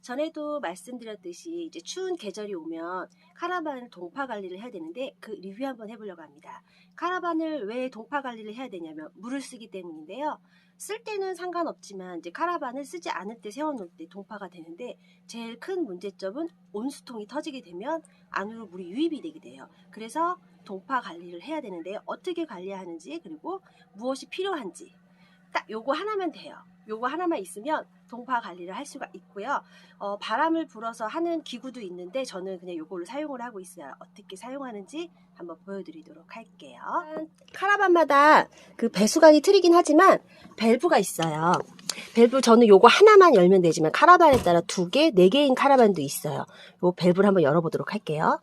전에도 말씀드렸듯이 이제 추운 계절이 오면 카라반 동파 관리를 해야 되는데 그 리뷰 한번 해보려고 합니다. 카라반을 왜 동파 관리를 해야 되냐면 물을 쓰기 때문인데요. 쓸 때는 상관없지만 이제 카라반을 쓰지 않을 때 세워놓을 때 동파가 되는데 제일 큰 문제점은 온수통이 터지게 되면 안으로 물이 유입이 되게 돼요. 그래서 동파 관리를 해야 되는데요. 어떻게 관리하는지 그리고 무엇이 필요한지 딱 요거 하나면 돼요. 요거 하나만 있으면 동파 관리를 할 수가 있고요. 어, 바람을 불어서 하는 기구도 있는데 저는 그냥 요거를 사용을 하고 있어요. 어떻게 사용하는지 한번 보여드리도록 할게요. 카라반마다 그 배수관이 틀리긴 하지만 밸브가 있어요. 밸브 저는 요거 하나만 열면 되지만 카라반에 따라 두 개, 네 개인 카라반도 있어요. 요 밸브를 한번 열어보도록 할게요.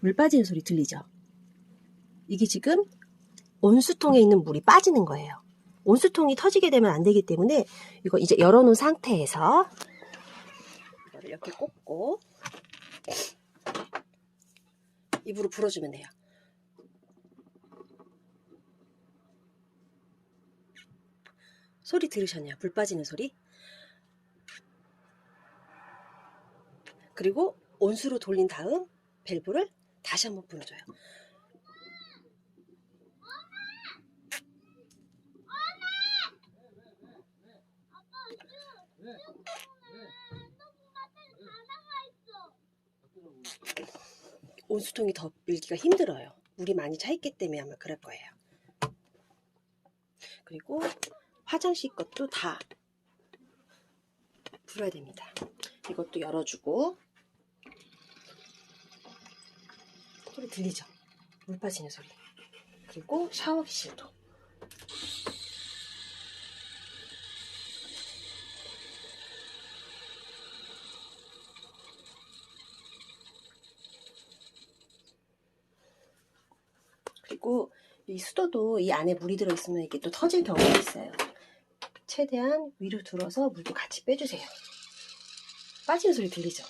물 빠지는 소리 들리죠? 이게 지금 온수통에 있는 물이 빠지는 거예요. 온수통이 터지게 되면 안 되기 때문에 이거 이제 열어놓은 상태에서 이렇게 꽂고 입으로 불어주면 돼요. 소리 들으셨나요? 불 빠지는 소리? 그리고 온수로 돌린 다음 밸브를 다시 한번 불어줘요. 온수통이 더 밀기가 힘들어요. 물이 많이 차 있기 때문에 아마 그럴 거예요. 그리고 화장실 것도 다 불어야 됩니다. 이것도 열어주고 소리 들리죠? 물 빠지는 소리. 그리고 샤워기실도 그리고 이 수도도 이 안에 물이 들어있으면 이게 또 터질 경우가 있어요. 최대한 위로 들어서 물도 같이 빼주세요. 빠지는 소리 들리죠?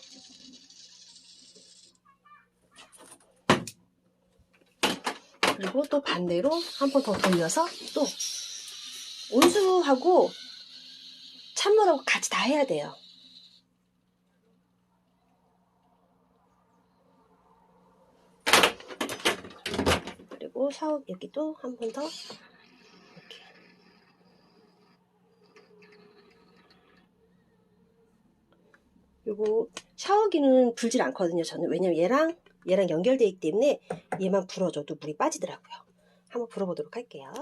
그리고 또 반대로 한 번 더 돌려서 또 온수하고 찬물하고 같이 다 해야 돼요. 그리고 샤워 여기도 한 번 더. 이렇게. 요거 샤워기는 불질 않거든요 저는. 왜냐면 얘랑 얘랑 연결되어 있기 때문에 얘만 불어줘도 물이 빠지더라고요. 한번 불어보도록 할게요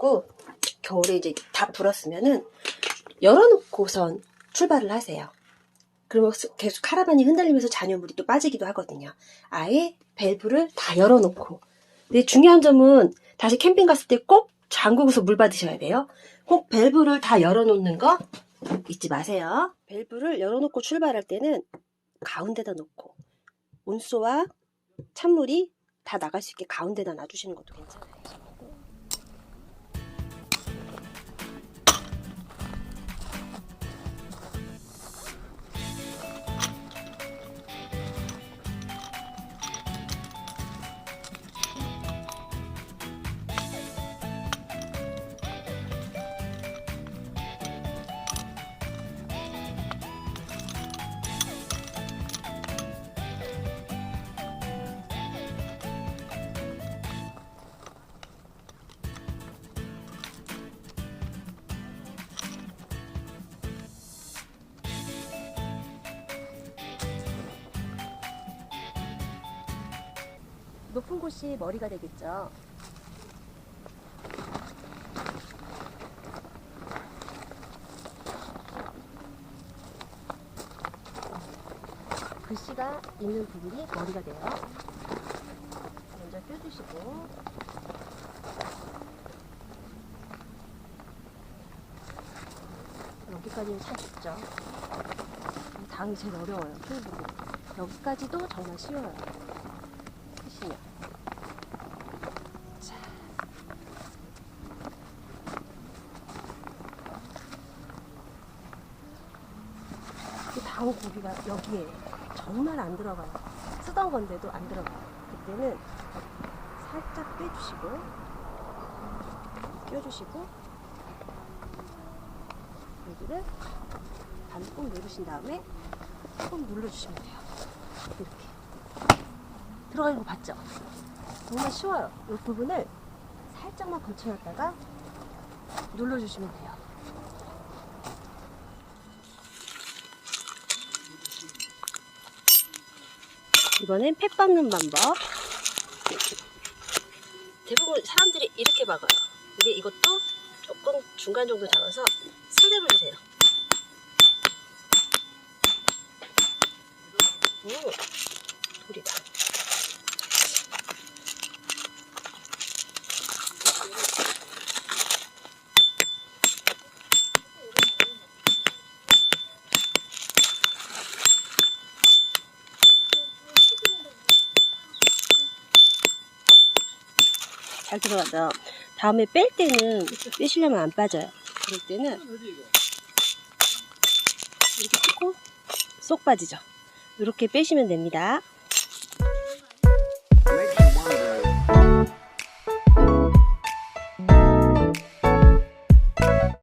그리고 겨울에 이제 다 불었으면은 열어놓고선 출발을 하세요. 스- 계속 카라반이 흔들리면서 잔여물이 또 빠지기도 하거든요. 아예 밸브를 다 열어놓고. 근데 중요한 점은 다시 캠핑 갔을 때 꼭 잠그고서 물 받으셔야 돼요. 꼭 밸브를 다 열어놓는 거 잊지 마세요. 밸브를 열어놓고 출발할 때는 가운데다 놓고 온수와 찬물이 다 나갈 수 있게 가운데다 놔주시는 것도 괜찮아요. 높은 곳이 머리가 되겠죠. 글씨가 있는 부분이 머리가 돼요. 먼저 껴주시고 여기까지는 참 쉽죠. 이 다음이 제일 어려워요. 큰 부분. 여기까지도 정말 쉬워요. 하시면. 자, 강고기가 여기에 정말 안 들어가요. 쓰던 건데도 안 들어가요. 그때는 살짝 빼주시고 껴주시고 여기를 반꼭 누르신 다음에 꼭 눌러주시면 돼요. 이렇게 들어가는 거 봤죠? 정말 쉬워요. 이 부분을 살짝만 걸쳐놨다가 눌러주시면 돼요. 이번엔 팻 밟는 방법. 대부분 사람들이 이렇게 박아요. 근데 이것도 조금 중간 정도 잡아서 스텝을 주세요. 오, 잘 들어가죠. 다음에 뺄 때는 빼시려면 안 빠져요. 그럴 때는 이렇게 쏙 빠지죠. 이렇게 빼시면 됩니다.